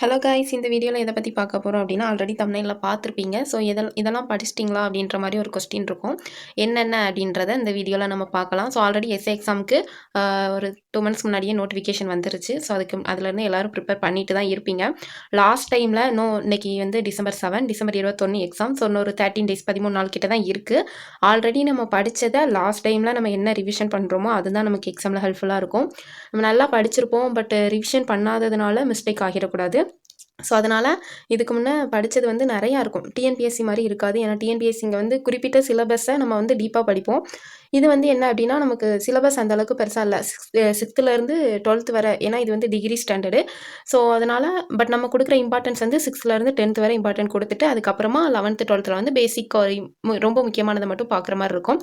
Hello guys இந்த வீடியோவில் எதை பற்றி பார்க்க போகிறோம் அப்படின்னா ஆல்ரெடி தமிழில் பார்த்துருப்பீங்க. ஸோ இதெல்லாம் இதெல்லாம் படிச்சிட்டிங்களா அப்படின்ற மாதிரி ஒரு கொஸ்டின் இருக்கும். என்னென்ன அப்படின்றத இந்த வீடியோவில் நம்ம பார்க்கலாம். ஸோ ஆல்ரெடி எஸ்ஏ எக்ஸாமுக்கு ஒரு டூ மந்த்ஸ் முன்னாடியே நோட்டிஃபிகேஷன் வந்துருச்சு. ஸோ அதுக்கு அதுலேருந்து எல்லோரும் ப்ரிப்பேர் பண்ணிட்டு தான் இருப்பீங்க. லாஸ்ட் டைமில் இன்னும் இன்னைக்கு வந்து டிசம்பர் செவன் டிசம்பர் இருபத்தொன்று எக்ஸாம் ஸோ இன்னொரு தேர்ட்டின் டேஸ் பதிமூணு நாள் கிட்ட தான் இருக்குது ஆல்ரெடி நம்ம படித்ததை லாஸ்ட் டைமில் நம்ம என்ன ரிவிஷன் பண்ணுறோமோ அதுதான் நமக்கு எக்ஸாமில் ஹெல்ப்ஃபுல்லாக இருக்கும். நம்ம நல்லா படிச்சிருப்போம் பட் ரிவிஷன் பண்ணாததுனால மிஸ்டேக் ஆகிடக்கூடாது. ஸோ அதனால் இதுக்கு முன்னே படித்தது வந்து நிறையா இருக்கும். டிஎன்பிஎஸ்சி மாதிரி இருக்காது. ஏன்னா டிஎன்பிஎஸ்சிங்க வந்து குறிப்பிட்ட சிலபஸை நம்ம வந்து டீப்பாக படிப்போம். இது வந்து என்ன அப்படின்னா நமக்கு சிலபஸ் அந்த அளவுக்கு பெருசாக இல்லை. சிக்ஸ் சிக்ஸ்த்துலேருந்து டுவெல்த் வரை. ஏன்னா இது வந்து டிகிரி ஸ்டாண்டர்டு ஸோ அதனால் பட் நம்ம கொடுக்குற இம்பார்ட்டன்ஸ் வந்து சிக்ஸ்த்துலேருந்து டென்த் வரை இம்பார்ட்டன்ட் கொடுத்துட்டு அதுக்கப்புறமா லெவன்த்து டுவெல்த்தில் வந்து பேசிக் ரொம்ப முக்கியமானதை மட்டும் பார்க்குற மாதிரி இருக்கும்.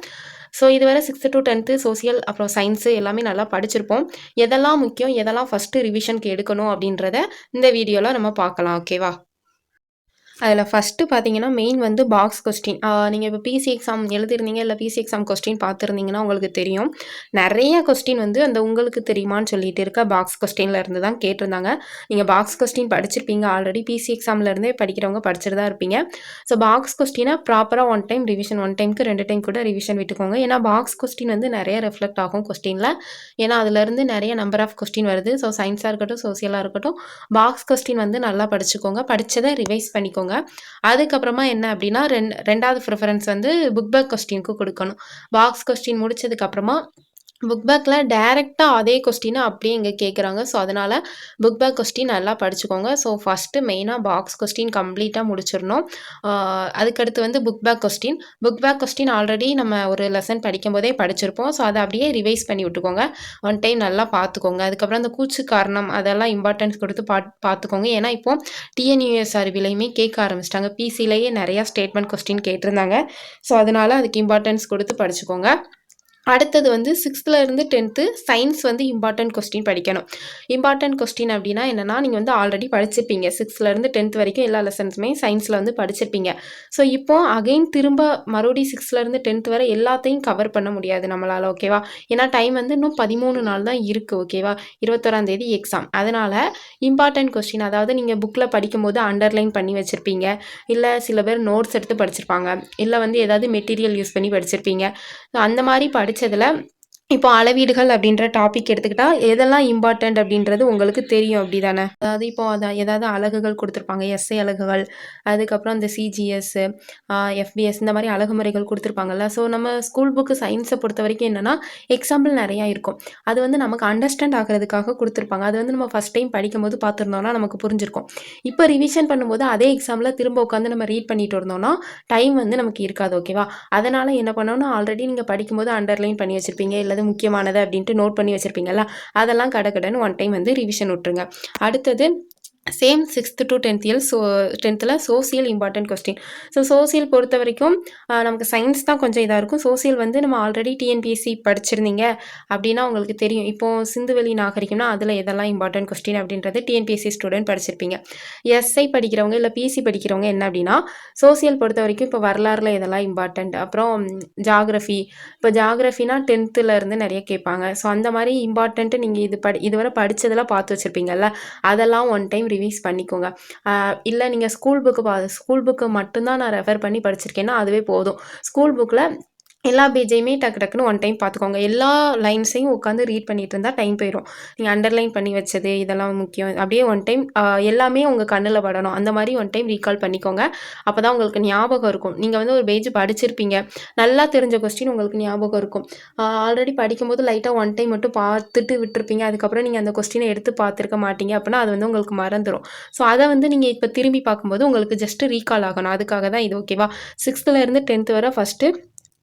ஸோ இதுவரை சிக்ஸ்த்து டு டென்த்து சோசியல் அப்புறம் சயின்ஸு எல்லாமே நல்லா படிச்சிருப்போம். எதெல்லாம் முக்கியம் எதெல்லாம் ஃபஸ்ட்டு ரிவிஷனுக்கு எடுக்கணும் அப்படின்றத இந்த வீடியோவில் நம்ம பார்க்கலாம் ஓகேவா அதில் ஃபஸ்ட்டு பார்த்தீங்கன்னா மெயின் வந்து பாக்ஸ் கொஸ்டின் நீங்கள் இப்போ பிசி எக்ஸாம் எழுதிருந்தீங்க இல்லை பிசி எக்ஸாம் கொஸ்டின் பார்த்துருந்தீங்கன்னா உங்களுக்கு தெரியும். நிறைய கொஸ்டின் வந்து அந்த உங்களுக்கு தெரியுமான்னு சொல்லிட்டு இருக்க பாக்ஸ் கொஸ்டினில் இருந்து தான் கேட்டிருந்தாங்க. நீங்கள் பாக்ஸ் கொஸ்டின் படிச்சிருப்பீங்க ஆல்ரெடி பிசி எக்ஸாம்லேருந்தே படிக்கிறவங்க படிச்சுட்டு தான் இருப்பீங்க. ஸோ பாக்ஸ் கொஸ்டினை ப்ராப்பராக ஒன் டைம் ரிவிஷன் ஒன் டைமுக்கு ரெண்டு டைம் கூட ரிவிஷன் விட்டுக்கோங்க. ஏன்னா பாக்ஸ் கொஸ்டின் வந்து நிறைய ரெஃப்ளெக்ட் ஆகும் கொஸ்டினில் ஏன்னா அதுலேருந்து நிறைய நம்பர் ஆஃப் கொஸ்டின் வருது. ஸோ சயின்ஸாக இருக்கட்டும் சோசியலாக இருக்கட்டும் பாக்ஸ் கொஸ்டின் வந்து நல்லா படிச்சுக்கோங்க. படித்ததை ரிவைஸ் பண்ணிக்கோங்க. வச்சுக்கோங்க அதுக்கப்புறமா என்ன அப்படின்னா ரெண்டு ரெண்டாவது ப்ரிஃபரன்ஸ் வந்து புக் பேக் கொஸ்டினுக்கு கொடுக்கணும். பாக்ஸ் கொஸ்டின் முடிச்சதுக்கப்புறமா புக் பேக்கில் டேரெக்டாக அதே கொஸ்டினை அப்படியே இங்கே கேட்குறாங்க ஸோ அதனால் புக் பேக் கொஸ்டின் நல்லா படிச்சுக்கோங்க. ஸோ ஃபஸ்ட்டு மெயினாக பாக்ஸ் கொஸ்டின் கம்ப்ளீட்டாக முடிச்சிடணும். அதுக்கடுத்து வந்து book back question book back question already நம்ம ஒரு லெசன் படிக்கும் போதே படிச்சிருப்போம். ஸோ அதை அப்படியே ரிவைஸ் பண்ணி விட்டுக்கோங்க. ஒன் டைம் நல்லா பார்த்துக்கோங்க. அதுக்கப்புறம் அந்த கூச்சு காரணம் அதெல்லாம் இம்பார்ட்டன்ஸ் கொடுத்து பா பார்த்துக்கோங்க. ஏன்னா இப்போ டிஎன்யூஎஸ் விலையுமே கேட்க ஆரம்பிச்சிட்டாங்க. பிசிலேயே நிறையா ஸ்டேட்மெண்ட் கொஸ்டின் கேட்டிருந்தாங்க. ஸோ அதனால் அதுக்கு இம்பார்ட்டன்ஸ் கொடுத்து படிச்சுக்கோங்க. அடுத்தது வந்து சிக்ஸ்த்துலேருந்து டென்த்து சயின்ஸ் வந்து இம்பார்ட்டன்ட் கொஸ்டின் படிக்கணும். இம்பார்ட்டன்ட் கொஸ்டின் அப்படின்னா என்னென்னா நீங்கள் வந்து ஆல்ரெடி படிச்சிருப்பீங்க. சிக்ஸ்த்துலேருந்து டென்த் வரைக்கும் எல்லா லெசன்ஸுமே சயின்ஸில் வந்து படிச்சிருப்பீங்க. ஸோ இப்போ அகைன் திரும்ப மறுபடியும் சிக்ஸ்த்துலேருந்து டென்த் வரை எல்லாத்தையும் கவர் பண்ண முடியாது நம்மளால் ஓகேவா ஏன்னா டைம் வந்து இன்னும் பதிமூணு நாள் தான் இருக்குது ஓகேவா இருபத்தோராம் தேதி எக்ஸாம் அதனால் இம்பார்ட்டன்ட் கொஸ்டின் அதாவது நீங்கள் புக்கில் படிக்கும்போது அண்டர்லைன் பண்ணி வச்சுருப்பீங்க. இல்லை சில பேர் நோட்ஸ் எடுத்து படிச்சிருப்பாங்க. இல்லை வந்து ஏதாவது மெட்டீரியல் யூஸ் பண்ணி படிச்சிருப்பீங்க. அந்த மாதிரி படி படித்ததில் இப்போ அளவீடுகள் அப்படின்ற டாபிக் எடுத்துக்கிட்டால் எதெல்லாம் இம்பார்ட்டண்ட் அப்படின்றது உங்களுக்கு தெரியும் அப்படி தானே அதாவது இப்போ அதை ஏதாவது அழகுகள் கொடுத்துருப்பாங்க எஸ்ஐ அழகுகள் அதுக்கப்புறம் இந்த சிஜிஎஸ் எஃபிஎஸ் இந்த மாதிரி அழகு முறைகள் கொடுத்துருப்பாங்கல்ல. ஸோ நம்ம ஸ்கூல் புக்கு சயின்ஸை பொறுத்த வரைக்கும் என்னென்னா எக்ஸாம்பிள் நிறையா இருக்கும். அது வந்து நமக்கு அண்டர்ஸ்டாண்ட் ஆகிறதுக்காக கொடுத்துருப்பாங்க. அது வந்து நம்ம ஃபஸ்ட் டைம் படிக்கும் போது பார்த்துருந்தோம்னா நமக்கு புரிஞ்சிருக்கும். இப்போ ரிவிஷன் பண்ணும்போது அதே எக்ஸாமில் திரும்ப உட்காந்து நம்ம ரீட் பண்ணிட்டு இருந்தோம்னா டைம் வந்து நமக்கு இருக்காது ஓகேவா அதனால் என்ன பண்ணோம்னா ஆல்ரெடி நீங்கள் படிக்கும்போது அண்டர்லைன் பண்ணி வச்சுருப்பீங்க இல்லை அது முக்கியமானது அப்படின்ட்டு நோட் பண்ணி வச்சுருப்பீங்களா அதெல்லாம் கடை கடைன்னு ஒன் டைம் வந்து ரிவிஷன் விட்டுருங்க. அடுத்தது same sixth to tenth year so டென்த்தில் social important question so social பொறுத்த வரைக்கும் நமக்கு சயின்ஸ் தான் கொஞ்சம் இதாக இருக்கும். சோசியல் வந்து நம்ம ஆல்ரெடி டிஎன்பிஎஸ்சி படிச்சிருந்தீங்க அப்படின்னா உங்களுக்கு தெரியும். இப்போது சிந்துவெளி நாகரிகம்னா அதில் எதெல்லாம் இம்பார்ட்டன்ட் கொஸ்டின் அப்படின்றது டிஎன்பிஎஸ்சி ஸ்டூடெண்ட் படிச்சிருப்பீங்க. எஸ்ஐ படிக்கிறவங்க இல்லை பிசி படிக்கிறவங்க என்ன அப்படின்னா சோசியல் பொறுத்த வரைக்கும் இப்போ வரலாறுல எதெல்லாம் இம்பார்ட்டண்ட் அப்புறம் ஜாகிரஃபி இப்போ ஜாகிரஃபினா டென்த்துலேருந்து நிறைய கேட்பாங்க. ஸோ அந்த மாதிரி இம்பார்ட்டண்ட்டு நீங்கள் இது படி இதுவரை படித்ததெல்லாம் பார்த்து வச்சுருப்பீங்கல்ல அதெல்லாம் ஒன் டைம் ரிவைஸ் பண்ணிக்கோங்க. இல்லை நீங்கள் ஸ்கூல் புக்கு பா ஸ்கூல் புக்கு மட்டும்தான் நான் ரெஃபர் பண்ணி படிச்சிருக்கேன்னா அதுவே போதும். ஸ்கூல் புக்கில் எல்லா பேஜையுமே டக்கு டக்குன்னு ஒன் டைம் பார்த்துக்கோங்க எல்லா லைன்ஸையும் உட்காந்து ரீட் பண்ணிட்டு இருந்தால் டைம் போயிடும் நீங்கள் அண்டர்லைன் பண்ணி வச்சது இதெல்லாம் முக்கியம். அப்படியே ஒன் டைம் எல்லாமே உங்கள் கண்ணில் படணும். அந்த மாதிரி ஒன் டைம் ரீகால் பண்ணிக்கோங்க. அப்போ தான் உங்களுக்கு ஞாபகம் இருக்கும். நீங்கள் வந்து ஒரு பேஜ் படிச்சிருப்பீங்க. நல்லா தெரிஞ்ச கொஸ்டின் உங்களுக்கு ஞாபகம் இருக்கும். ஆல்ரெடி படிக்கும்போது லைட்டாக ஒன் டைம் மட்டும் பார்த்துட்டு விட்டுருப்பீங்க. அதுக்கப்புறம் நீங்கள் அந்த கொஸ்டினை எடுத்து பார்த்துருக்க மாட்டீங்க. அப்படின்னா அது வந்து உங்களுக்கு மறந்துடும் ஸோ அதை வந்து நீங்கள் இப்போ திரும்பி பார்க்கும்போது உங்களுக்கு ஜஸ்ட்டு ரீகால் ஆகணும். அதுக்காக தான் இது ஓகேவா சிக்ஸ்த்துலேருந்து டென்த்து வரை ஃபஸ்ட்டு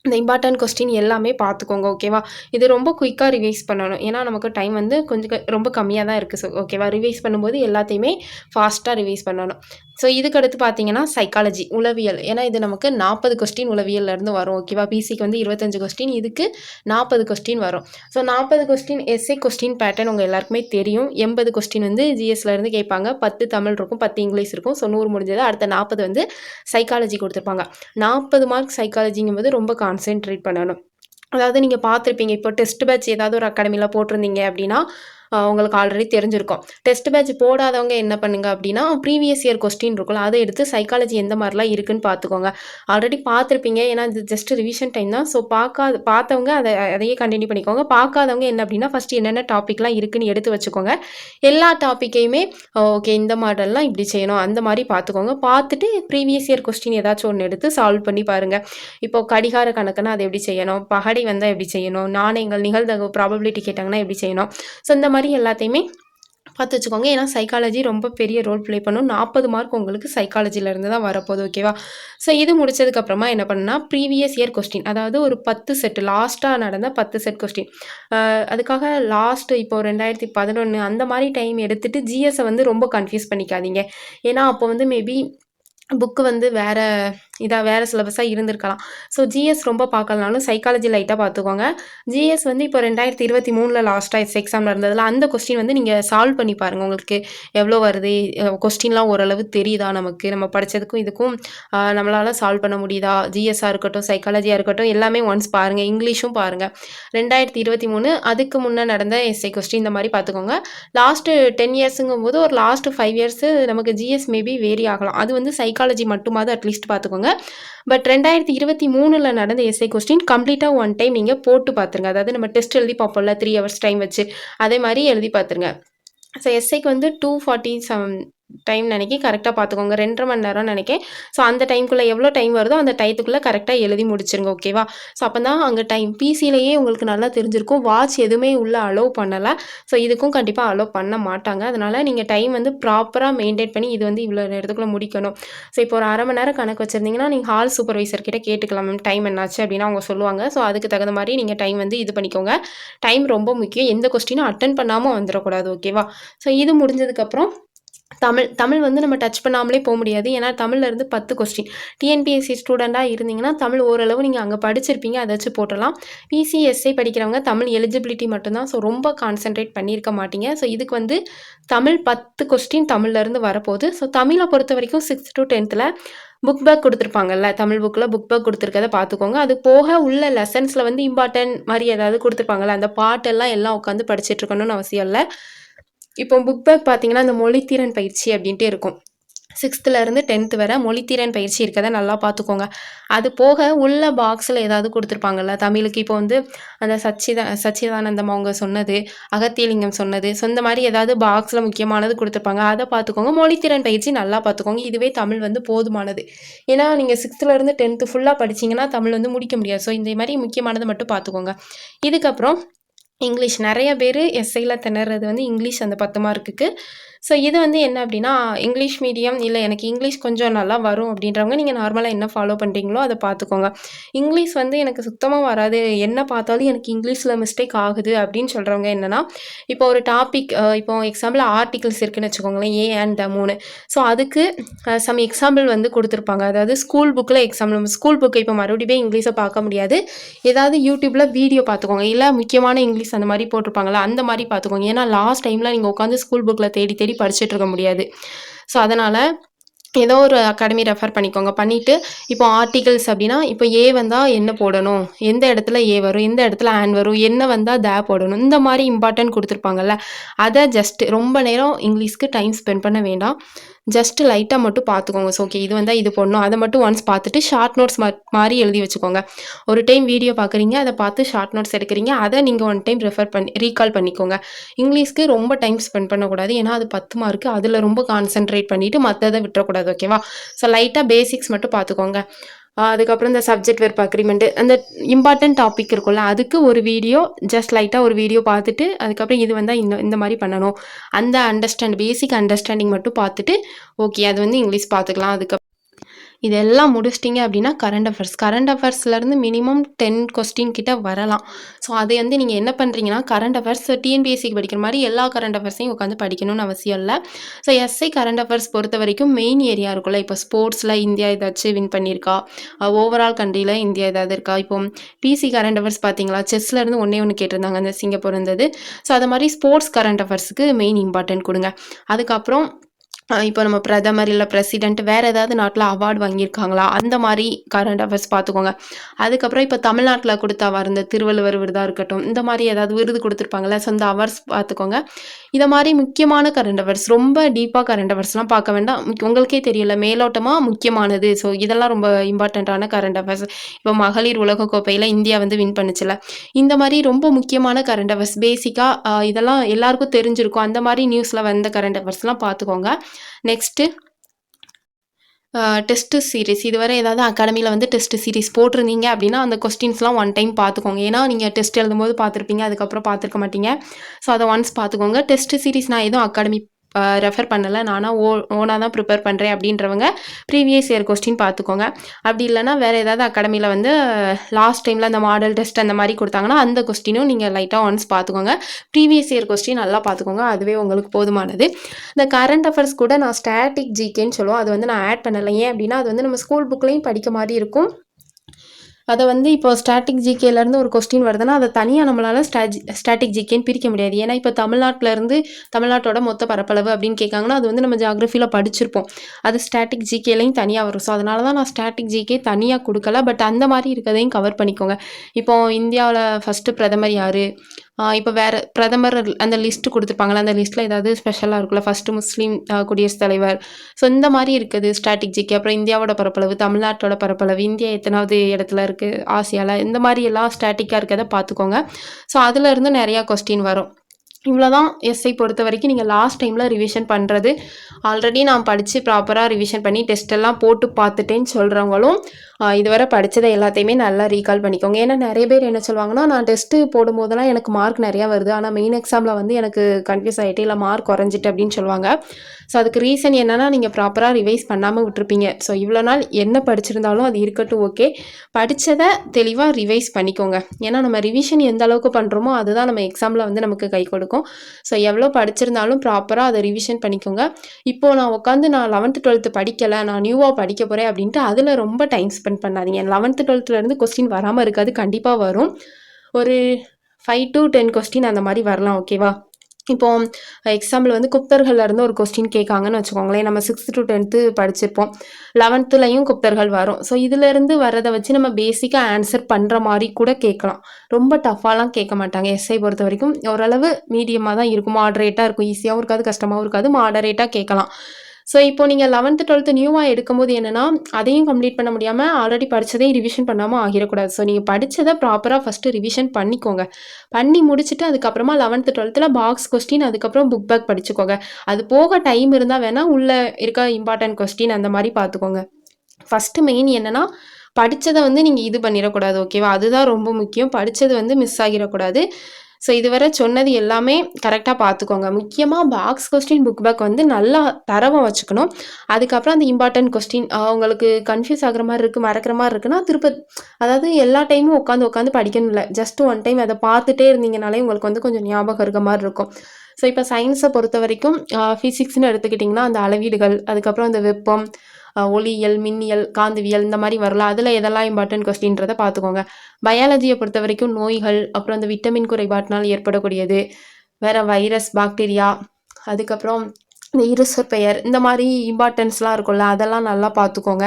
இந்த இம்பார்ட்டன்ட் கொஸ்டின் எல்லாமே பார்த்துக்கோங்க ஓகேவா இது ரொம்ப குயிக்காக ரிவைஸ் பண்ணணும். ஏன்னா நமக்கு டைம் வந்து கொஞ்சம் ரொம்ப கம்மியாக தான் இருக்குது ஸோ ஓகேவா ரிவைஸ் பண்ணும்போது எல்லாத்தையுமே ஃபாஸ்ட்டாக ரிவைஸ் பண்ணணும். ஸோ இதுக்கடுத்து பார்த்தீங்கன்னா சைக்காலஜி உளவியல். ஏன்னா இது நமக்கு நாற்பது கொஸ்டின் உளவியல்லேருந்து வரும் ஓகேவா பிசிக்கு வந்து இருபத்தஞ்சு கொஸ்டின் இதுக்கு நாற்பது கொஸ்டின் வரும். ஸோ நாற்பது கொஸ்டின் எஸ்ஏ கொஸ்டின் பேட்டர்ன் உங்கள் எல்லாருக்குமே தெரியும். எண்பது கொஸ்டின் வந்து ஜிஎஸ்லேருந்து கேட்பாங்க. பத்து தமிழ் இருக்கும் பத்து இங்கிலீஷ் இருக்கும். ஸோ நூறு முடிஞ்சது. அடுத்த நாற்பது வந்து சைக்காலஜி கொடுத்துருப்பாங்க. நாற்பது மார்க் சைக்காலஜிங்கும்போது ரொம்ப கான்சென்ட்ரேட் பண்ணணும். அதாவது நீங்கள் பார்த்துருப்பீங்க இப்போ டெஸ்ட் பேட்ச் ஏதாவது ஒரு அகாடமியில் போட்டிருந்தீங்க அப்படின்னா உங்களுக்கு ஆல்ரெடி தெரிஞ்சிருக்கும். டெஸ்ட் பேட்ச் போடாதவங்க என்ன பண்ணுங்க அப்படின்னா ப்ரீவியஸ் இயர் கொஸ்டின் இருக்கும்ல அதை எடுத்து சைக்காலஜி எந்த மாதிரிலாம் இருக்குன்னு பார்த்துக்கோங்க. ஆல்ரெடி பார்த்துருப்பீங்க ஏன்னா இது ஜஸ்ட் ரிவிஷன் டைம் தான். ஸோ பார்க்காத பார்த்தவங்க அதை அதையே கண்டினியூ பண்ணிக்கோங்க. பார்க்காதவங்க என்ன அப்படின்னா ஃபஸ்ட்டு என்னென்ன டாபிக்லாம் இருக்குன்னு எடுத்து வச்சுக்கோங்க. எல்லா டாப்பிக்கையுமே ஓகே இந்த மாடல்லாம் இப்படி செய்யணும் அந்த மாதிரி பார்த்துக்கோங்க. பார்த்துட்டு ப்ரீவியஸ் இயர் கொஸ்டின் ஏதாச்சும் ஒன்று எடுத்து சால்வ் பண்ணி பாருங்கள் இப்போ கடிகார கணக்குன்னா அது எப்படி செய்யணும்? பகடை வந்தால் எப்படி செய்யணும்? நாணயங்கள் நிகழ்தகவு ப்ராபபிலிட்டி கேட்டாங்கன்னா எப்படி செய்யணும்? ஸோ இந்த மாதிரி எல்லாத்தையுமே பார்த்து வச்சுக்கோங்க. ஏன்னா சைக்காலஜி ரொம்ப பெரிய ரோல் ப்ளே பண்ணும். நாற்பது மார்க் உங்களுக்கு சைக்காலஜிலேருந்து தான் வரப்போகுது ஓகேவா ஸோ இது முடிச்சதுக்கப்புறமா என்ன பண்ணுன்னா ப்ரீவியஸ் இயர் கொஸ்டின் அதாவது ஒரு பத்து செட் லாஸ்ட்டாக நடந்த பத்து செட் கொஸ்டின் அதுக்காக லாஸ்ட்டு இப்போ ரெண்டாயிரத்தி பதினொன்று அந்த மாதிரி டைம் எடுத்துகிட்டு ஜிஎஸை வந்து ரொம்ப கன்ஃபியூஸ் பண்ணிக்காதீங்க. ஏன்னா அப்போ வந்து மேபி புக்கு வந்து வேறு இதாக வேறு சிலபஸாக இருந்திருக்கலாம். ஸோ ஜிஎஸ் ரொம்ப பார்க்கலனாலும் சைக்காலஜி லைட்டாக பார்த்துக்கோங்க. ஜிஎஸ் வந்து இப்போ ரெண்டாயிரத்தி இருபத்தி மூணில் லாஸ்ட்டாக எஸ் எக்ஸாமில் இருந்ததில் அந்த கொஸ்டின் வந்து நீங்கள் சால்வ் பண்ணி பாருங்கள் உங்களுக்கு. எவ்வளோ வருது? கொஸ்டின்லாம் ஓரளவு தெரியுதா நமக்கு? நம்ம படித்ததுக்கும் இதுக்கும் நம்மளால் சால்வ் பண்ண முடியுதா? ஜிஎஸ்ஸாக இருக்கட்டும் சைக்காலஜியாக இருக்கட்டும் எல்லாமே ஒன்ஸ் பாருங்கள் இங்கிலீஷும் பாருங்கள் ரெண்டாயிரத்தி இருபத்தி மூணு அதுக்கு முன்னே நடந்த எஸ்ஐ கொஸ்டின் இந்த மாதிரி பார்த்துக்கோங்க. லாஸ்ட்டு டென் இயர்ஸுங்கும் போது ஒரு லாஸ்ட்டு ஃபைவ் இயர்ஸு நமக்கு ஜிஎஸ் மேபி வேரி ஆகலாம். அது வந்து சைக்காலஜி மட்டுமாவது அட்லீஸ்ட் பார்த்துக்கோங்க. பட் ரெண்டாயிரத்தி இருபத்தி மூணில் நடந்த எஸ்ஐ கொஸ்டின் கம்ப்ளீட்டாக ஒன் டைம் நீங்கள் போட்டு பார்த்துருங்க. அதாவது நம்ம டெஸ்ட் எழுதி பார்ப்போம்ல த்ரீ ஹவர்ஸ் டைம் வச்சு. அதே மாதிரி எழுதி பார்த்துருங்க. ஸோ எஸ்ஐக்கு வந்து டூ ஃபார்ட்டி செவன் டைம் நினைக்கி கரெக்டாக பார்த்துக்கோங்க ரெண்டரை மணி நேரம் நினைக்கேன். ஸோ அந்த டைம்குள்ளே எவ்வளோ டைம் வருதோ அந்த டயத்துக்குள்ளே கரெக்டாக எழுதி முடிச்சிருங்க ஓகேவா ஸோ அப்போ தான் அங்கே டைம் பிசிலேயே உங்களுக்கு நல்லா தெரிஞ்சிருக்கும். வாட்ச் எதுவுமே உள்ளே அலோவ் பண்ணலை. ஸோ இதுக்கும் கண்டிப்பாக அலோவ் பண்ண மாட்டாங்க. அதனால் நீங்கள் டைம் வந்து ப்ராப்பராக மெயின்டைன் பண்ணி இது வந்து இவ்வளோ நேரத்துக்குள்ளே முடிக்கணும். ஸோ இப்போ ஒரு அரை மணி நேரம் கணக்கு வச்சுருந்தீங்கன்னா நீங்கள் ஹால் சூப்பர்வைசர் கிட்ட கேட்டுக்கலாம் மேம் டைம் என்னாச்சு அப்படின்னு அவங்க சொல்லுவாங்க. ஸோ அதுக்கு தகுந்த மாதிரி நீங்கள் டைம் வந்து இது பண்ணிக்கோங்க. டைம் ரொம்ப முக்கியம். எந்த கொஸ்டினும் அட்டன் பண்ணாமல் வந்துடக்கூடாது ஓகேவா ஸோ இது முடிஞ்சதுக்கப்புறம் தமிழ் தமிழ் வந்து நம்ம டச் பண்ணாமலே போக முடியாது. ஏன்னா தமிழ்ல இருந்து பத்து கொஸ்டின் டிஎன்பிஎஸ்சி ஸ்டூடெண்ட்டாக இருந்தீங்கன்னா தமிழ் ஓரளவு நீங்கள் அங்கே படிச்சிருப்பீங்க. அதை வச்சு போட்டலாம் பிசிஎஸ்ஐ படிக்கிறவங்க தமிழ் எலிஜிபிலிட்டி மட்டும்தான். ஸோ ரொம்ப கான்சென்ட்ரேட் பண்ணியிருக்க மாட்டீங்க. ஸோ இதுக்கு வந்து தமிழ் பத்து கொஸ்டின் தமிழ்லேருந்து வரப்போகுது. ஸோ தமிழை பொறுத்த வரைக்கும் சிக்ஸ்த் டு டென்த்தில் புக் பேக் கொடுத்துருப்பாங்கல்ல தமிழ் புக்கில் புக் பேக் கொடுத்துருக்கதை பார்த்துக்கோங்க. அது போக உள்ள லெசன்ஸில் வந்து இம்பார்ட்டன்ட் மாதிரி ஏதாவது கொடுத்துருப்பாங்கல்ல அந்த பாட்டெல்லாம் எல்லாம் உட்காந்து படிச்சுட்டு இருக்கணும்னு அவசியம் இல்லை. இப்போ புக் பேக் பார்த்தீங்கன்னா இந்த மொழித்திறன் பயிற்சி அப்படின்ட்டு இருக்கும். சிக்ஸ்த்துலேருந்து டென்த்து வரை மொழித்திறன் பயிற்சி இருக்கதை நல்லா பார்த்துக்கோங்க அது போக உள்ள பாக்ஸில் ஏதாவது கொடுத்துருப்பாங்கல்ல தமிழுக்கு இப்போ வந்து அந்த சச்சிதா சச்சிதானந்தம் அவங்க சொன்னது அகத்தியலிங்கம் சொன்னது ஸோ இந்த மாதிரி ஏதாவது பாக்ஸில் முக்கியமானது கொடுத்துருப்பாங்க. அதை பார்த்துக்கோங்க மொழித்திறன் பயிற்சி நல்லா பார்த்துக்கோங்க இதுவே தமிழ் வந்து போதுமானது. ஏன்னா நீங்கள் சிக்ஸ்த்துலேருந்து டென்த்து ஃபுல்லாக படிச்சீங்கன்னா தமிழ் வந்து முடிக்க முடியாது. ஸோ இந்த மாதிரி முக்கியமானதை மட்டும் பார்த்துக்கோங்க இதுக்கப்புறம் இங்கிலீஷ். நிறைய பேர் எஸ்ஐயில் திணறது வந்து இங்கிலீஷ் அந்த பத்து மார்க்குக்கு ஸோ இது வந்து என்ன அப்படின்னா இங்கிலீஷ் மீடியம் இல்லை எனக்கு இங்கிலீஷ் கொஞ்சம் நல்லா வரும் அப்படின்றவங்க நீங்கள் நார்மலாக என்ன ஃபாலோ பண்ணுறீங்களோ அதை பார்த்துக்கோங்க. இங்கிலீஷ் வந்து எனக்கு சுத்தமாக வராது. என்ன பார்த்தாலும் எனக்கு இங்கிலீஷில் மிஸ்டேக் ஆகுது அப்படின்னு சொல்கிறவங்க என்னென்னா இப்போ ஒரு டாபிக் இப்போ எக்ஸாம்பிள் ஆர்டிகிள்ஸ் இருக்குன்னு வச்சுக்கோங்களேன் ஏ அண்ட் த மூணு. ஸோ அதுக்கு சம் எக்ஸாம்பிள் வந்து கொடுத்துருப்பாங்க. அதாவது ஸ்கூல் புக்கில் எக்ஸாம்பிள் ஸ்கூல் புக்கை இப்போ மறுபடியும் இங்கிலீஷை பார்க்க முடியாது. ஏதாவது யூடியூப்பில் வீடியோ பார்த்துக்கோங்க. இல்லை முக்கியமான இங்கிலீஷ் அந்த மாதிரி போட்டிருப்பாங்களா அந்த மாதிரி பார்த்துக்கோங்க. ஏன்னா லாஸ்ட் டைமில் நீங்கள் உட்காந்து ஸ்கூல் புக்கில் தேடி தேடி படிச்சுட்டு இருக்க முடியாது. ஸோ அதனால் ஏதோ ஒரு அகாடமி ரெஃபர் பண்ணிக்கோங்க. பண்ணிவிட்டு இப்போ ஆர்டிகல்ஸ் அப்படின்னா இப்போ ஏ வந்தால் என்ன போடணும்? எந்த இடத்துல ஏ வரும்? எந்த இடத்துல ஆன் வரும்? என்ன வந்தால் தே போடணும்? இந்த மாதிரி இம்பார்ட்டன்ட் கொடுத்துருப்பாங்கல்ல. அதை ஜஸ்ட் ரொம்ப நேரம் இங்கிலீஷ்க்கு டைம் ஸ்பெண்ட் பண்ண வேண்டாம். ஜஸ்ட் லைட்டாக மட்டும் பார்த்துக்கோங்க ஸோ ஓகே இது வந்தால் இது போடணும். அதை மட்டும் ஒன்ஸ் பார்த்துட்டு ஷார்ட் நோட்ஸ் மாதிரி எழுதி வச்சுக்கோங்க. ஒரு டைம் வீடியோ பார்க்குறீங்க அதை பார்த்து ஷார்ட் நோட்ஸ் எடுக்கிறீங்க அதை நீங்கள் ஒன் டைம் ரெஃபர் பண்ணி ரீகால் பண்ணிக்கோங்க. இங்கிலீஷ்க்கு ரொம்ப டைம் ஸ்பெண்ட் பண்ணக்கூடாது. ஏன்னா அது பத்து மார்க்கு அதில் ரொம்ப கான்சென்ட்ரேட் பண்ணிவிட்டு மற்றதை விட்டுறக்கூடாது ஓகேவா ஸோ லைட்டாக பேசிக்ஸ் மட்டும் பார்த்துக்கோங்க அதுக்கப்புறம் இந்த சப்ஜெக்ட் வெர்ப் அக்ரிமெண்ட்டு அந்த இம்பார்ட்டன்ட் டாபிக் இருக்கும்ல அதுக்கு ஒரு வீடியோ ஜஸ்ட் லைட்டாக ஒரு வீடியோ பார்த்துட்டு அதுக்கப்புறம் இது வந்தால் இந்த இந்த மாதிரி பண்ணணும். அந்த அண்டர்ஸ்டாண்ட் பேசிக் அண்டர்ஸ்டாண்டிங் மட்டும் பார்த்துட்டு ஓகே அது வந்து இங்கிலீஷ் பார்த்துக்கலாம். அதுக்கப்புறம் இதெல்லாம் முடிச்சிட்டிங்க அப்படின்னா கரண்ட் அஃபேர்ஸ் கரண்ட் அஃபேர்ஸ்லேருந்து மினிமம் டென் கொஸ்டின் கிட்ட வரலாம். ஸோ அதை வந்து நீங்கள் என்ன பண்ணுறீங்கன்னா கரண்ட் அஃபேர்ஸ் டிஎன்பிஎஸ்சிக்கு படிக்கிற மாதிரி எல்லா கரண்ட் அஃபேர்ஸையும் உட்காந்து படிக்கணும்னு அவசியம் இல்லை. ஸோ எஸ்ஐ கரண்ட் அஃபேர்ஸ் பொறுத்த வரைக்கும் மெயின் ஏரியா இருக்கும்ல. இப்போ ஸ்போர்ட்ஸில் இந்தியா ஏதாச்சும் வின் பண்ணியிருக்கா? ஓவரால் கண்ட்ரியில் இந்தியா ஏதாவது இருக்கா? இப்போ பிசி கரண்ட் அஃபேர்ஸ் பார்த்தீங்களா? செஸ்லேருந்து ஒன்றே ஒன்று கேட்டிருந்தாங்க அந்த சிங்கப்பூர் இருந்தது. ஸோ அது மாதிரி ஸ்போர்ட்ஸ் கரண்ட் அஃபேர்ஸுக்கு மெயின் இம்பார்ட்டன்ட் கொடுங்க. அதுக்கப்புறம் இப்போ நம்ம பிரதமர் இல்லை பிரசிடெண்ட் வேறு ஏதாவது நாட்டில் அவார்டு வாங்கியிருக்காங்களா? அந்த மாதிரி கரண்ட் அஃபேர்ஸ் பார்த்துக்கோங்க அதுக்கப்புறம் இப்போ தமிழ்நாட்டில் கொடுத்த அவர் இந்த திருவள்ளுவர் விருதாக இருக்கட்டும் இந்த மாதிரி ஏதாவது விருது கொடுத்துருப்பாங்கல்ல ஸோ அந்த அவார்ட்ஸ் பார்த்துக்கோங்க இதை மாதிரி முக்கியமான கரண்ட் அஃபேர்ஸ் ரொம்ப டீப்பாக கரண்ட் அஃபேர்ஸ்லாம் பார்க்க வேண்டாம். உங்களுக்கே தெரியல மேலோட்டமாக முக்கியமானது. ஸோ இதெல்லாம் ரொம்ப இம்பார்ட்டண்ட்டான கரண்ட் அஃபேர்ஸ் இப்போ மகளிர் உலகக்கோப்பையில் இந்தியா வந்து வின் பண்ணுச்சுல இந்த மாதிரி ரொம்ப முக்கியமான கரண்ட் அஃபேர்ஸ் பேசிக்காக இதெல்லாம் எல்லாருக்கும் தெரிஞ்சிருக்கும். அந்த மாதிரி நியூஸில் வந்த கரண்ட் அஃபேர்ஸ்லாம் பார்த்துக்கோங்க நெக்ஸ்ட்டு டெஸ்ட்டு சீரிஸ் இதுவரை ஏதாவது அகாடமியில் வந்து டெஸ்ட்டு சீரிஸ் போட்டிருந்தீங்க அப்படின்னா அந்த கொஸ்டின்ஸ்லாம் ஒன் டைம் பார்த்துக்கோங்க. ஏன்னா நீங்கள் டெஸ்ட் எழுதும்போது பார்த்துருப்பீங்க அதுக்கப்புறம் பார்த்துருக்க மாட்டீங்க. ஸோ அதை ஒன்ஸ் பார்த்துக்கோங்க. டெஸ்ட்டு சீரிஸ் நான் எதுவும் அகாடமி ரெஃபர் பண்ணலை. நானாக ஓ ஓனாக தான் ப்ரிப்பேர் பண்ணுறேன் அப்படின்றவங்க ப்ரீவியஸ் இயர் கொஸ்டின் பார்த்துக்கோங்க அப்படி இல்லைன்னா வேறு ஏதாவது அகாடமியில் வந்து லாஸ்ட் டைமில் அந்த மாடல் டெஸ்ட் அந்த மாதிரி கொடுத்தாங்கன்னா அந்த கொஸ்டினும் நீங்கள் லைட்டாக ஒன்ஸ் பார்த்துக்கோங்க ப்ரீவியஸ் இயர் கொஸ்டின் நல்லா பார்த்துக்கோங்க அதுவே உங்களுக்கு போதுமானது. இந்த கரண்ட் அஃபேர்ஸ் கூட நான் ஸ்டாட்டிக் ஜிகேன்னு சொல்லுவோம். அது வந்து நான் ஆட் பண்ணலை. ஏன் அப்படின்னா அது வந்து நம்ம ஸ்கூல் புக்லேயும் படிக்க மாதிரி இருக்கும். அதை வந்து இப்போ ஸ்டாட்டிக் ஜிகேலேருந்து ஒரு கொஸ்டின் வருதுன்னா அதை தனியாக நம்மளால் ஸ்டாஜி ஸ்டாட்டிக் ஜிகேன்னு பிரிக்க முடியாது. ஏன்னா இப்போ தமிழ்நாட்டிலேருந்து தமிழ்நாட்டோட மொத்த பரப்பளவு அப்படின்னு கேட்காங்கன்னா அது வந்து நம்ம ஜாகிரஃபியில் படிச்சிருப்போம். அது ஸ்டாட்டிக் ஜிகேலையும் தனியாக வரும். ஸோ அதனால தான் நான் ஸ்டாட்டிக் ஜிகே தனியாக கொடுக்கல. பட் அந்த மாதிரி இருக்கிறதையும் கவர் பண்ணிக்கோங்க. இப்போ இந்தியாவில் ஃபஸ்ட்டு பிரதமர் யார்? இப்போ வேறு பிரதமர் அந்த லிஸ்ட்டு கொடுத்துருப்பாங்களா அந்த லிஸ்ட்டில் ஏதாவது ஸ்பெஷலாக இருக்குல்ல ஃபஸ்ட்டு முஸ்லீம் குடியரசுத் தலைவர். ஸோ இந்த மாதிரி இருக்குது ஸ்ட்ராட்டஜிக்கு அப்புறம் இந்தியாவோட பரப்பளவு தமிழ்நாட்டோட பரப்பளவு இந்தியா எத்தனாவது இடத்துல இருக்குது ஆசியாவில் இந்த மாதிரி எல்லாம் ஸ்டாட்டிக்காக இருக்கிறத பார்த்துக்கோங்க. ஸோ அதுலேருந்து நிறையா கொஸ்டின் வரும். இவ்வளோதான் எஸ்ஐ பொறுத்த வரைக்கும் நீங்கள் லாஸ்ட் டைமில் ரிவிஷன் பண்ணுறது ஆல்ரெடி நான் படித்து ப்ராப்பராக ரிவிஷன் பண்ணி டெஸ்ட் எல்லாம் போட்டு பார்த்துட்டேன்னு சொல்கிறவங்களும் இதுவரை படித்ததை எல்லாத்தையுமே நல்லா ரீகால் பண்ணிக்கோங்க. ஏன்னா நிறைய பேர் என்ன சொல்லுவாங்கன்னா நான் டெஸ்ட்டு போடும்போதெல்லாம் எனக்கு மார்க் நிறையா வருது. ஆனால் மெயின் எக்ஸாமில் வந்து எனக்கு கன்ஃபியூஸ் ஆகிட்டு இல்லை மார்க் குறைஞ்சிட்டு அப்படின்னு சொல்லுவாங்க. ஸோ அதுக்கு ரீசன் என்னென்னா நீங்கள் ப்ராப்பராக ரிவைஸ் பண்ணாமல் விட்டுருப்பீங்க. ஸோ இவ்வளோ நாள் என்ன படிச்சிருந்தாலும் அது இருக்கட்டும் ஓகே படித்ததை தெளிவாக ரிவைஸ் பண்ணிக்கோங்க. ஏன்னா நம்ம ரிவிஷன் எந்த அளவுக்கு பண்ணுறோமோ அதுதான் நம்ம எக்ஸாமில் வந்து நமக்கு கை கொடுக்கும். ஸோ எவ்வளோ படிச்சிருந்தாலும் ப்ராப்பராக அதை ரிவிஷன் பண்ணிக்கோங்க. இப்போது நான் உட்காந்து நான் லெவன்த்து டுவெல்த்து படிக்கலை நான் நியூவாக படிக்க போகிறேன் அப்படின்ட்டு அதில் ரொம்ப டைம் ஸ்பெண்ட் பண்ணாதீங்க. லெவன்த்து டுவெல்த்துலேருந்து கொஸ்டின் வராமல் இருக்காது. கண்டிப்பாக வரும். ஒரு ஃபைவ் டு டென் கொஸ்டின் அந்த மாதிரி வரலாம் ஓகேவா இப்போ எக்ஸாம்பிள் வந்து குப்தர்கள்லேருந்து ஒரு கொஸ்டின் கேட்காங்கன்னு வச்சுக்கோங்களேன். நம்ம சிக்ஸ்த் டு டென்த்து படிச்சிருப்போம். லெவன்த்துலையும் குப்தர்கள் வரும். ஸோ இதுலேருந்து வரதை வச்சு நம்ம பேசிக்காக ஆன்சர் பண்ணுற மாதிரி கூட கேட்கலாம். ரொம்ப டஃபாலாம் கேட்க மாட்டாங்க. எஸ்ஐ பொறுத்த வரைக்கும். ஓரளவு மீடியமாக தான் இருக்கும். மாடரேட்டாக இருக்கும். ஈஸியாகவும் இருக்காது. கஷ்டமாகவும் இருக்காது. மாடரேட்டாக கேட்கலாம். ஸோ இப்போ நீங்கள் லெவன்த்து டுவெல்த்து நியூவாக எடுக்கும்போது என்னென்னா அதையும் கம்ப்ளீட் பண்ண முடியாமல் ஆல்ரெடி படித்ததையும் ரிவிஷன் பண்ணாமல் ஆகிடக்கூடாது. ஸோ நீங்கள் படித்ததை ப்ராப்பராக ஃபஸ்ட்டு ரிவிஷன் பண்ணிக்கோங்க. பண்ணி முடிச்சுட்டு அதுக்கப்புறமா லெவன்த்து டுவெல்த்தில் பாக்ஸ் கொஸ்டின் அதுக்கப்புறம் புக் பேக் படிச்சுக்கோங்க. அது போக டைம் இருந்தால் வேணால் உள்ளே இருக்க இம்பார்ட்டன்ட் கொஸ்டின் அந்த மாதிரி பார்த்துக்கோங்க. ஃபஸ்ட்டு மெயின் என்னென்னா படித்ததை வந்து நீங்கள் இது பண்ணிடக்கூடாது ஓகேவா அதுதான் ரொம்ப முக்கியம். படித்தது வந்து மிஸ் ஆகிடக்கூடாது. ஸோ இதுவரை சொன்னது எல்லாமே கரெக்டாக பார்த்துக்கோங்க. முக்கியமாக பாக்ஸ் கொஸ்டின் புக் பேக் வந்து நல்லா தரவை வச்சுக்கணும். அதுக்கப்புறம் அந்த இம்பார்ட்டன்ட் கொஸ்டின் உங்களுக்கு கன்ஃபியூஸ் ஆகுற மாதிரி இருக்குது மறக்கிற மாதிரி இருக்குன்னா திருப்ப அதாவது எல்லா டைமும் உட்காந்து உட்காந்து படிக்கணும் இல்லை ஜஸ்ட் ஒன் டைம் அதை பார்த்துட்டே இருந்தீங்கனாலே உங்களுக்கு வந்து கொஞ்சம் ஞாபகம் இருக்க மாதிரி இருக்கும். ஸோ இப்போ சயின்ஸை பொறுத்த வரைக்கும் ஃபிசிக்ஸ்னு எடுத்துக்கிட்டிங்கன்னா அந்த அளவீடுகள் அதுக்கப்புறம் அந்த வெப்பம் ஒளியியல் மின்னியல் காந்தவியல் இந்த மாதிரி வரலாம். அதில் எதெல்லாம் இம்பார்ட்டன்ட் கொஸ்டின்றதை பார்த்துக்கோங்க. பயாலஜியை பொறுத்த வரைக்கும் நோய்கள் அப்புறம் அந்த விட்டமின் குறைபாட்டினால் ஏற்படக்கூடியது. வேற வைரஸ் பாக்டீரியா அதுக்கப்புறம் இந்த இருசொற் பெயர் இந்த மாதிரி இம்பார்ட்டன்ஸ்லாம் இருக்கும்ல அதெல்லாம் நல்லா பார்த்துக்கோங்க.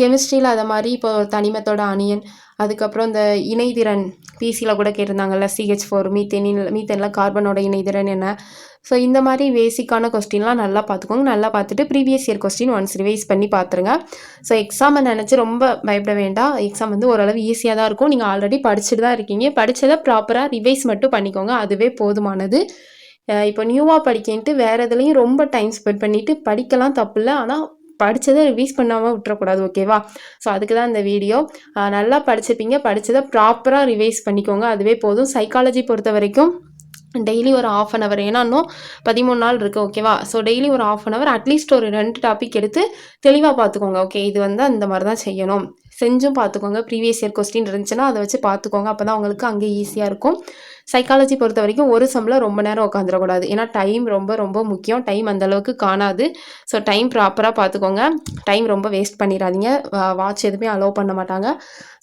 கெமிஸ்ட்ரியில் அதை மாதிரி இப்போ தனிமத்தோட அணியன் அதுக்கப்புறம் இந்த இணைதிறன் பிசியில் கூட கேட்டிருந்தாங்கல்ல சிஹெச் ஃபோர் மீத்தேனில் மீத்தேனில் கார்பனோட இணைதிறன் என்ன? ஸோ இந்த மாதிரி பேசிக்கான கொஸ்டின்லாம் நல்லா பார்த்துக்கோங்க. நல்லா பார்த்துட்டு previous year question once revise பண்ணி பார்த்துருங்க. ஸோ எக்ஸாமை நினச்சி ரொம்ப பயப்பட வேண்டாம். எக்ஸாம் வந்து ஓரளவு ஈஸியாக தான் இருக்கும். நீங்கள் ஆல்ரெடி படிச்சுட்டு தான் இருக்கீங்க. படித்ததை ப்ராப்பராக ரிவைஸ் மட்டும் பண்ணிக்கோங்க. அதுவே போதுமானது. இப்போ நியூவாக படிக்கின்ட்டு வேறு எதுலேயும் ரொம்ப டைம் ஸ்பெண்ட் பண்ணிவிட்டு படிக்கலாம் தப்பில்லை. ஆனால் படித்ததை ரிவீஸ் பண்ணாமல் விட்டுறக்கூடாது ஓகேவா ஸோ அதுக்கு தான் இந்த வீடியோ நல்லா படிச்சிருப்பீங்க படித்ததை ப்ராப்பராக ரிவைஸ் பண்ணிக்கோங்க. அதுவே போதும். சைக்காலஜி பொறுத்த வரைக்கும் டெய்லி ஒரு ஆஃப் அன் அவர் ஏன்னா இன்னும் பதிமூணு நாள் இருக்குது ஓகேவா ஸோ டெய்லி ஒரு half an hour at least ஒரு ரெண்டு டாபிக் எடுத்து தெளிவாக பார்த்துக்கோங்க ஓகே இது வந்து அந்த மாதிரி தான் செய்யணும். செஞ்சும் பார்த்துக்கோங்க. ப்ரீவியஸ் இயர் கொஸ்டின் இருந்துச்சுன்னா அதை வச்சு பார்த்துக்கோங்க. அப்போ தான் உங்களுக்கு அங்கே ஈஸியாக இருக்கும். சைக்காலஜி பொறுத்த வரைக்கும் ஒரு சம்மில் ரொம்ப நேரம் உட்காந்துடக்கூடாது. ஏன்னா டைம் ரொம்ப ரொம்ப முக்கியம். டைம் அந்த அளவுக்கு காணாது. ஸோ டைம் ப்ராப்பராக பார்த்துக்கோங்க. டைம் ரொம்ப வேஸ்ட் பண்ணிடாதீங்க. வாட்ச் எதுவுமே அலோவ் பண்ண மாட்டாங்க.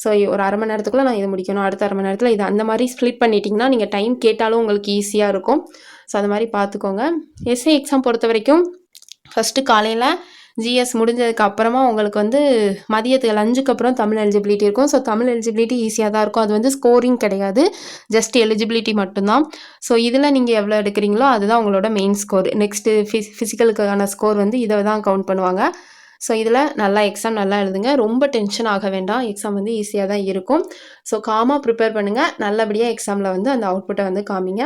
ஸோ ஒரு அரை மணி நேரத்துக்குள்ளே நான் இது முடிக்கணும். அடுத்த அரை மணி நேரத்தில் இது அந்த மாதிரி ஸ்ப்ளிட் பண்ணிட்டீங்கன்னா நீங்கள் டைம் கேட்டாலும் உங்களுக்கு ஈஸியாக இருக்கும். ஸோ அது மாதிரி பார்த்துக்கோங்க. எஸ்ஏ எக்ஸாம் பொறுத்த வரைக்கும் ஃபஸ்ட்டு காலையில் ஜிஎஸ் முடிஞ்சதுக்கு அப்புறமா உங்களுக்கு வந்து மதியத்துக்கு லஞ்சுக்கு அப்புறம் தமிழ் எலிஜிபிலிட்டி இருக்கும். ஸோ தமிழ் எலிஜிபிலிட்டி ஈஸியாக தான் இருக்கும். அது வந்து ஸ்கோரிங் கிடையாது. ஜஸ்ட் எலிஜிபிலிட்டி மட்டும்தான். ஸோ இதில் நீங்கள் எவ்வளோ எடுக்கிறீங்களோ அதுதான் உங்களோட மெயின் ஸ்கோர் நெக்ஸ்ட்டு ஃபிஸ் ஃபிசிக்கலுக்கான ஸ்கோர் வந்து இதை தான் கவுண்ட் பண்ணுவாங்க. ஸோ இதில் நல்லா எக்ஸாம் நல்லா எழுதுங்க. ரொம்ப டென்ஷன் ஆக வேண்டாம். எக்ஸாம் வந்து ஈஸியாக தான் இருக்கும். ஸோ காமாக ப்ரிப்பேர் பண்ணுங்கள் நல்லபடியாக எக்ஸாமில் வந்து அந்த அவுட்புட்டை வந்து காமிங்க.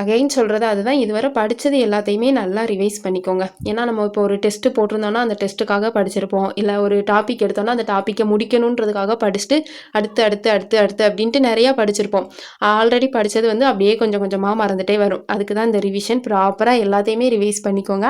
அகைன் சொல்கிறது அதுதான். இதுவரை படித்தது எல்லாத்தையுமே நல்லா ரிவைஸ் பண்ணிக்கோங்க. ஏன்னா நம்ம இப்போ ஒரு டெஸ்ட்டு போட்டிருந்தோன்னா அந்த டெஸ்ட்டுக்காக படிச்சிருப்போம். இல்லை ஒரு டாபிக் எடுத்தோன்னா அந்த டாப்பிக்கை முடிக்கணுன்றதுக்காக படிச்சுட்டு அடுத்து அடுத்து அடுத்து அடுத்து அப்படின்ட்டு நிறையா படிச்சிருப்போம். ஆல்ரெடி படித்தது வந்து அப்படியே கொஞ்சம் கொஞ்சமாக மறந்துட்டே வரும். அதுக்கு தான் இந்த ரிவிஷன் ப்ராப்பராக எல்லாத்தையுமே ரிவைஸ் பண்ணிக்கோங்க.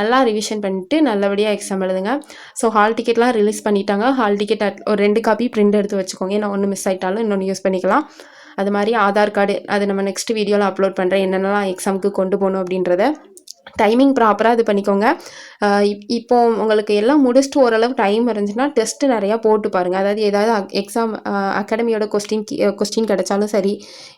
நல்லா ரிவிஷன் பண்ணிட்டு நல்லபடியாக எக்ஸாம் எழுதுங்க. ஸோ ஹால் டிக்கெட்லாம் ரிலீஸ் பண்ணிட்டாங்க. ஹால் டிக்கெட் ஒரு ரெண்டு காப்பி பிரிண்ட் எடுத்து வச்சுக்கோங்க. ஏன்னா ஒன்று மிஸ் ஆகிட்டாலும் இன்னொன்று யூஸ் பண்ணிக்கலாம். அது மாதிரி ஆதார் கார்டு அது நம்ம நெக்ஸ்ட் வீடியோவில் அப்லோட் பண்ணுறேன் என்னென்னலாம் எக்ஸாமுக்கு கொண்டு போகணும் அப்படின்றத டைமிங் ப்ராப்பராக இது பண்ணிக்கோங்க. இப்போ உங்களுக்கு எல்லாம் முடிச்சுட்டு ஓரளவு டைம் இருந்துச்சுன்னா டெஸ்ட்டு நிறையா போட்டு பாருங்கள் அதாவது ஏதாவது எக்ஸாம் அகாடமியோட கொஸ்டின் கொஸ்டின் கிடைச்சாலும் சரி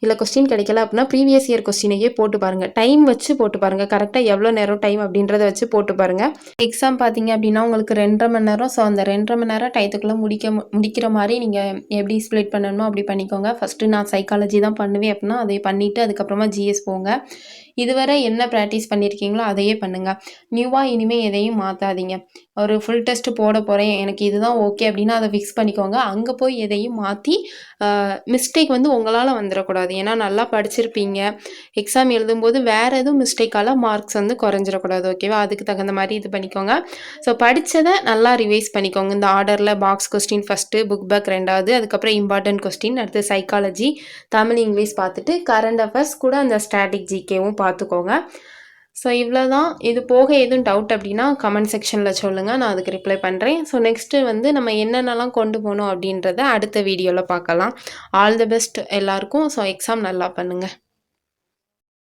இல்லை கொஸ்டின் கிடைக்கல அப்படின்னா ப்ரீவியஸ் இயர் கொஸ்டினையே போட்டு பாருங்கள் டைம் வச்சு போட்டு பாருங்கள் கரெக்டாக எவ்வளோ நேரம் டைம் அப்படின்றத வச்சு போட்டு பாருங்கள் எக்ஸாம் பார்த்தீங்க அப்படின்னா உங்களுக்கு ரெண்டரை மணி நேரம். ஸோ அந்த ரெண்டரை மணி நேரம் டயத்துக்குள்ளே முடிக்க முடிக்கிற மாதிரி நீங்கள் எப்படி ஸ்ப்ளிட் பண்ணணுமோ அப்படி பண்ணிக்கோங்க. ஃபஸ்ட்டு நான் சைக்காலஜி தான் பண்ணுவேன் அப்படின்னா அதை பண்ணிவிட்டு அதுக்கப்புறமா ஜிஎஸ் போங்க. இதுவரை என்ன ப்ராக்டிஸ் பண்ணியிருக்கீங்களோ அதையே பண்ணுங்கள் நியூவாக இனிமேல் எதையும் மாற்றாதீங்க ஒரு ஃபுல் டெஸ்ட்டு போட போகிறேன் எனக்கு இதுதான் ஓகே அப்படின்னா அதை ஃபிக்ஸ் பண்ணிக்கோங்க. அங்கே போய் எதையும் மாற்றி மிஸ்டேக் வந்து உங்களால் வந்துடக்கூடாது ஏன்னா நல்லா படிச்சிருப்பீங்க. எக்ஸாம் எழுதும்போது வேறு எதுவும் மிஸ்டேக்கால் மார்க்ஸ் வந்து குறைஞ்சிடக்கூடாது ஓகேவா அதுக்கு தகுந்த மாதிரி இது பண்ணிக்கோங்க. ஸோ படித்ததை நல்லா ரிவைஸ் பண்ணிக்கோங்க. இந்த ஆர்டரில் box question first book back ரெண்டாவது அதுக்கப்புறம் இம்பார்ட்டன்ட் கொஸ்டின் அடுத்து சைக்காலஜி தமிழ் இங்கிலீஷ் பார்த்துட்டு கரண்ட் அஃபேர்ஸ் கூட அந்த ஸ்டாட்டிக் ஜிகேவும் பார்த்துக்கோங்க. ஸோ இவ்வளோ தான் இது போக எதுவும் டவுட் அப்படின்னா கமெண்ட் செக்ஷனில் சொல்லுங்கள் நான் அதுக்கு ரிப்ளை பண்ணுறேன் ஸோ நெக்ஸ்ட்டு வந்து நம்ம என்னென்னலாம் கொண்டு போகணும் அப்படின்றத அடுத்த வீடியோவில் பார்க்கலாம். ஆல் தி பெஸ்ட் எல்லாருக்கும். ஸோ எக்ஸாம் நல்லா பண்ணுங்கள்